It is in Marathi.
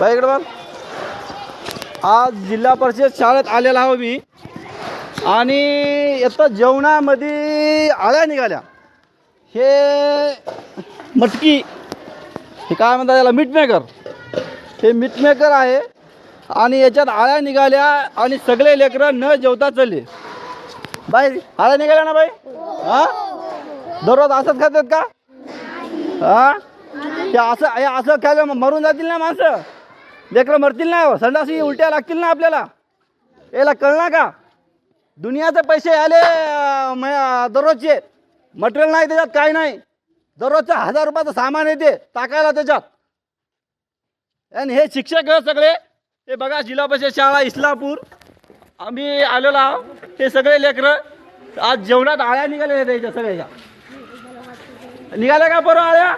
बाई इकडे बघ. आज जिल्हा परिषद शाळेत आलेला आहो मी. आणि आता जेवणामध्ये आळ्या निघाल्या. हे मटकी. हे काय म्हणतात याला? मीट मेकर हे मीट मेकर आहे. आणि याच्यात आळ्या निघाल्या आणि सगळे लेकरं न जेवता चालले. बाई आळ्या निघाल्या ना बाई? हा? दररोज असंच खातात का? हा? हे असं हे असं खायला मरून जातील ना माणसं. लेकरं मरतील ना संडासी उलट्या लागतील ना आपल्याला. याला कळणार का? दुनियाचे पैसे आले दररोजचे. मटेरियल नाही त्याच्यात काय नाही. दररोजचं हजार रुपयाचं सामान येते टाकायला त्याच्यात. आणि हे शिक्षक सगळे हे बघा जिल्हा परिषद शाळा इस्लापूर आम्ही आलेलो आहोत. हे सगळे लेकरं आज जेवणात आळ्या निघाल्या त्याच्या सगळ्याच्या. निघाल्या का बरं आळ्या?